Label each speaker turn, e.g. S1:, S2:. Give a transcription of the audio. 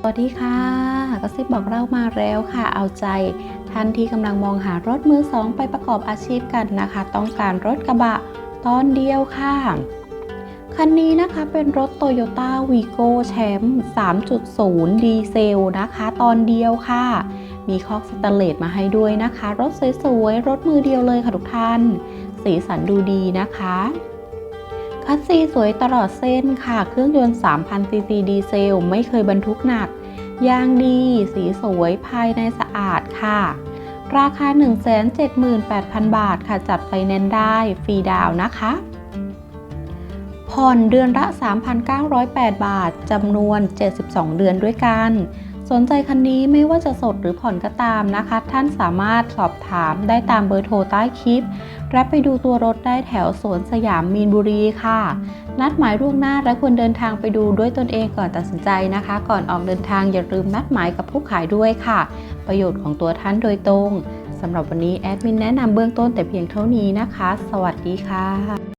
S1: สวัสดีค่ะกระซิบบอกเรามาแล้วค่ะ เอาใจท่านที่กำลังมองหารถมือสองไปประกอบอาชีพกันนะคะ ต้องการรถกระบะตอนเดียวค่ะ คันนี้นะคะเป็นรถ Toyota Vigo แชมป์3.0 ดีเซลนะคะ ตอนเดียวค่ะ มีคอกสแตนเลสมาให้ด้วยนะคะ รถสวยๆ รถมือเดียวเลยค่ะทุกท่าน สีสันดูดีนะคะ คัสซีสวยตลอดเส้นค่ะ เครื่องยนต์ 3,000 ซีซีดีเซล ไม่เคยบรรทุกหนัก ยางดี สีสวยภายในสะอาดค่ะ ราคา 178,000 บาทค่ะ จัดไฟแนนซ์ได้ ฟรีดาวนะคะ ผ่อนเดือนละ 3,908 บาท จำนวน 72 เดือนด้วยกัน สนใจคันนี้ไม่ว่าจะสดหรือผ่อนก็ตามนะคะ ท่านสามารถสอบถามได้ตามเบอร์โทรใต้คลิปและไปดูตัวรถได้แถวสวนสยามมีนบุรีค่ะ นัดหมายล่วงหน้าและควรเดินทางไปดูด้วยตนเองก่อนตัดสินใจนะคะ ก่อนออกเดินทางอย่าลืมนัดหมายกับผู้ขายด้วยค่ะ ประโยชน์ของตัวท่านโดยตรงสำหรับวันนี้แอดมินแนะนำเบื้องต้นแต่เพียงเท่านี้นะคะ สวัสดีค่ะ